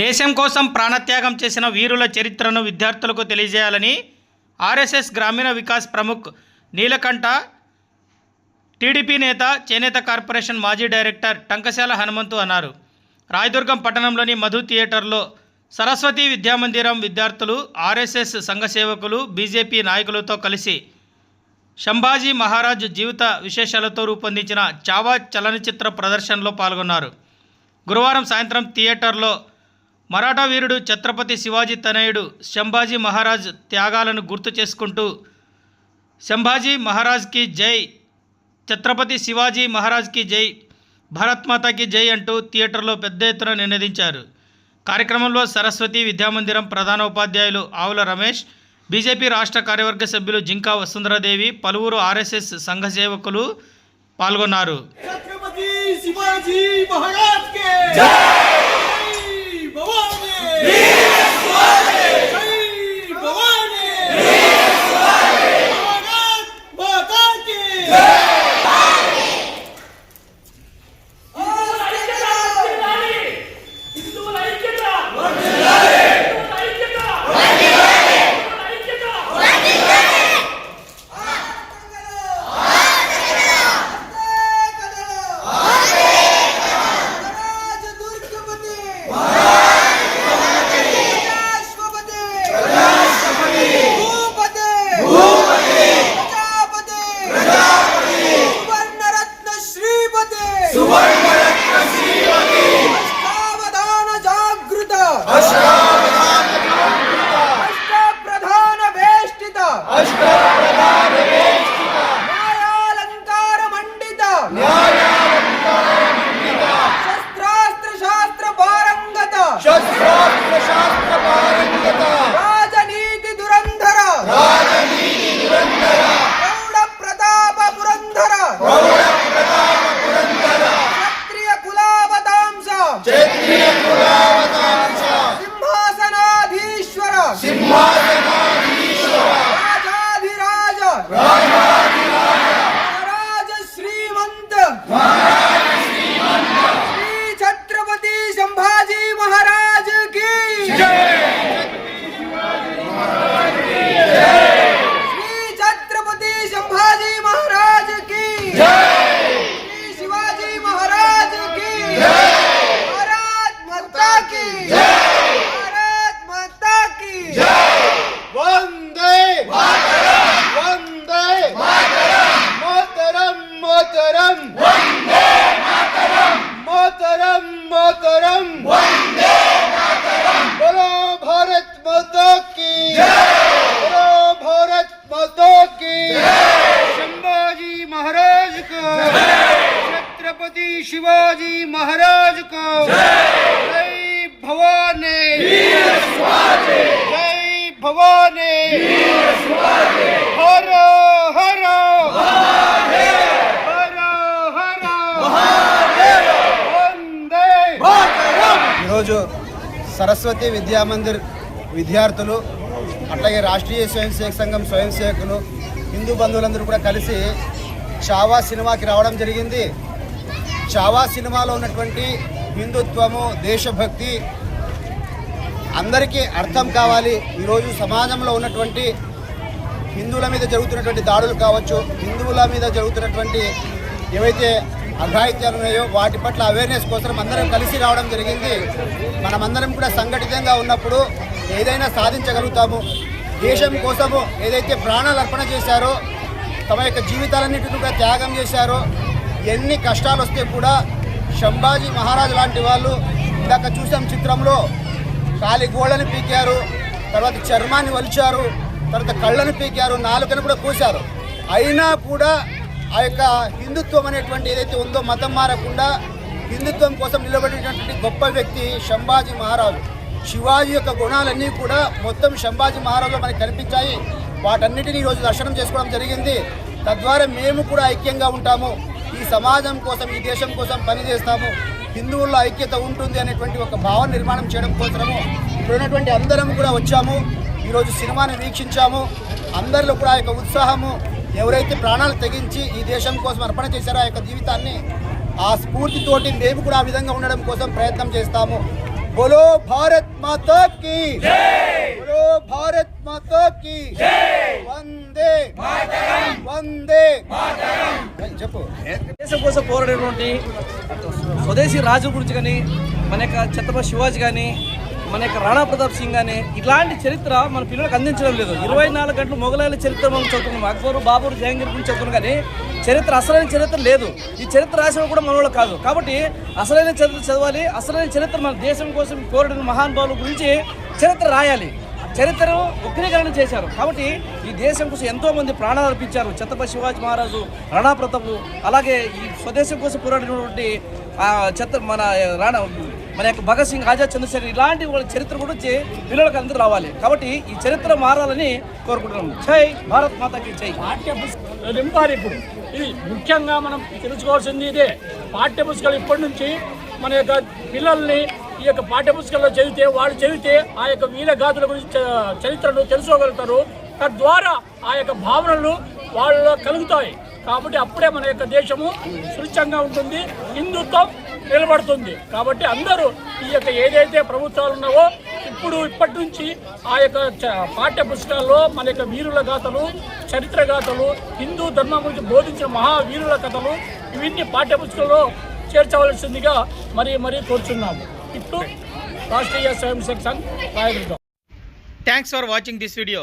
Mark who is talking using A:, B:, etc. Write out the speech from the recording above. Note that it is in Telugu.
A: దేశం కోసం ప్రాణత్యాగం చేసిన వీరుల చరిత్రను విద్యార్థులకు తెలియజేయాలని ఆర్ఎస్ఎస్ గ్రామీణ వికాస్ ప్రముఖ్ నీలకంఠ టీడీపీ నేత చేనేత కార్పొరేషన్ మాజీ డైరెక్టర్ టంకశాల హనుమంతు అన్నారు. రాయదుర్గం పట్టణంలోని మధు థియేటర్లో సరస్వతి విద్యామందిరం విద్యార్థులు ఆర్ఎస్ఎస్ సంఘ సేవకులు బీజేపీ నాయకులతో కలిసి శంభాజీ మహారాజ్ జీవిత విశేషాలతో రూపొందించిన చావా చలనచిత్ర ప్రదర్శనలో పాల్గొన్నారు. గురువారం సాయంత్రం థియేటర్లో మరాఠా వీరుడు ఛత్రపతి శివాజీ తనయుడు శంభాజీ మహారాజ్ త్యాగాలను గుర్తు చేసుకుంటూ శంభాజీ మహారాజ్కి జై ఛత్రపతి శివాజీ మహారాజ్కి జై భరత్మాతాకి జై అంటూ థియేటర్లో పెద్ద ఎత్తున నినదించారు. కార్యక్రమంలో సరస్వతి విద్యామందిరం ప్రధాన ఉపాధ్యాయులు ఆవుల రమేష్ బీజేపీ రాష్ట్ర కార్యవర్గ సభ్యులు జింకా వసుంధరాదేవి పలువురు ఆర్ఎస్ఎస్ సంఘ సేవకులు పాల్గొన్నారు.
B: శివాజీ మహారాజ్
C: జై! Whoa! Libertad. Siempre महाराज को छत्रपति शिवाजी महाराज को जय भवानी जय भवानी हर हर हर हर వందే ఈరోజు సరస్వతి విద్యామందిర్ విద్యార్థులు అట్లాగే రాష్ట్రీయ స్వయం సేవక సంఘం స్వయం సేవకులు హిందూ బంధువులందరూ కూడా కలిసి చావా సినిమాకి రావడం జరిగింది. చావా సినిమాలో ఉన్నటువంటి హిందుత్వము దేశభక్తి అందరికీ అర్థం కావాలి. ఈరోజు సమాజంలో ఉన్నటువంటి హిందువుల మీద జరుగుతున్నటువంటి దాడులు కావచ్చు హిందువుల మీద జరుగుతున్నటువంటి ఏవైతే అఘాయిత్యాలు ఉన్నాయో వాటి పట్ల అవేర్నెస్ కోసం అందరం కలిసి రావడం జరిగింది. మనమందరం కూడా సంఘటితంగా ఉన్నప్పుడు ఏదైనా సాధించగలుగుతాము. దేశం కోసము ఏదైతే ప్రాణాలు అర్పణ చేశారో తమ యొక్క జీవితాలన్నింటినీ కూడా త్యాగం చేశారో. ఎన్ని కష్టాలు వస్తే కూడా శంభాజీ మహారాజ్ లాంటి వాళ్ళు ఇందాక చూసాం చిత్రంలో కాలి గోడని పీకారు తర్వాత చర్మాన్ని వలిచారు తర్వాత కళ్ళను పీకారు నాలుకను కూడా కోశారు. అయినా కూడా ఆ యొక్క హిందుత్వం అనేటువంటి ఏదైతే ఉందో మతం మారకుండా హిందుత్వం కోసం నిలబడినటువంటి గొప్ప వ్యక్తి శంభాజీ మహారాజు. శివాజీ యొక్క గుణాలన్నీ కూడా మొత్తం శంభాజీ మహారాజులో మనకి కనిపించాయి. వాటన్నిటిని ఈరోజు దర్శనం చేసుకోవడం జరిగింది. తద్వారా మేము కూడా ఐక్యంగా ఉంటాము. ఈ సమాజం కోసం ఈ దేశం కోసం పనిచేస్తాము. హిందువుల్లో ఐక్యత ఉంటుంది అనేటువంటి ఒక భావన నిర్మాణం చేయడం కోసము ఇప్పుడున్నటువంటి అందరం కూడా వచ్చాము. ఈరోజు సినిమాని వీక్షించాము. అందరిలో కూడా ఆ యొక్క ఉత్సాహము ఎవరైతే ప్రాణాలు తెగించి ఈ దేశం కోసం అర్పణ చేశారో ఆ యొక్క జీవితాన్ని ఆ స్ఫూర్తితోటి మేము కూడా ఆ విధంగా ఉండడం కోసం ప్రయత్నం చేస్తాము. बोलो भारत माता की बोलो भारत माता की वंदे वंदे చెప్పు
D: దేశం కోసం పోరాడేటువంటి స్వదేశీ రాజు గురించి కానీ మన యొక్క ఛత్రపతి శివాజీ కానీ మన యొక్క రాణా ప్రతాప్ సింగ్ కానీ ఇలాంటి చరిత్ర మన పిల్లలకు అందించడం లేదు ఇరవై నాలుగు గంటలు మొఘలాయల చరిత్ర మనం చదువుతున్నాం అక్బరు బాబరు జహాంగీర్ గురించి చదువుతున్నాం కానీ చరిత్ర అసలైన చరిత్ర లేదు. ఈ చరిత్ర రాసిన కూడా మనవాళ్ళు కాదు. కాబట్టి అసలైన చరిత్ర చదవాలి అసలైన చరిత్ర మన దేశం కోసం పోరాడిన మహానుభావుల గురించి చరిత్ర రాయాలి. చరిత్రను వక్రీకరణ చేశారు. కాబట్టి ఈ దేశం కోసం ఎంతో మంది ప్రాణాలు అర్పించారు. ఛత్రపతి శివాజీ మహారాజు రాణా ప్రతాపు అలాగే ఈ స్వదేశం కోసం పోరాడినటువంటి ఆ మన రాణా మన యొక్క భగత్ సింగ్ ఆజాద్ చంద్రశేఖర్ ఇలాంటి వాళ్ళ చరిత్ర గురించి పిల్లలకు అందరూ రావాలి. కాబట్టి ఈ చరిత్ర మారాలని కోరుకుంటున్నాం జై భారత్ మాతకి జై.
E: నింపాలి ఇప్పుడు. ఇది ముఖ్యంగా మనం తెలుసుకోవాల్సింది ఇదే. పాఠ్య పుస్తకాలు ఇప్పటి నుంచి మన యొక్క పిల్లల్ని ఈ యొక్క పాఠ్యపుస్తకాల్లో చదివితే వాళ్ళు చదివితే ఆ యొక్క వీర గురించి చరిత్రను తెలుసుకోగలుగుతారు. తద్వారా ఆ యొక్క భావనలు వాళ్ళలో కలుగుతాయి. కాబట్టి అప్పుడే మన యొక్క దేశము సురక్షంగా ఉంటుంది హిందుత్వం నిలబడుతుంది. కాబట్టి అందరూ ఈ యొక్క ఏదైతే ప్రభుత్వాలు ఉన్నావో ఇప్పుడు ఇప్పటి నుంచి ఆ యొక్క చ- పాఠ్య పుస్తకాల్లో మన యొక్క వీరుల గాథలు చరిత్ర గాథలు హిందూ ధర్మం గురించి బోధించిన మహావీరుల కథలు ఇవన్నీ పాఠ్య పుస్తకంలో చేర్చవలసిందిగా మరి మరీ కోరుచున్నాము. ఇప్పుడు Rashtriya Swayamsevak Sangh Rayadurgam
A: thanks for watching this video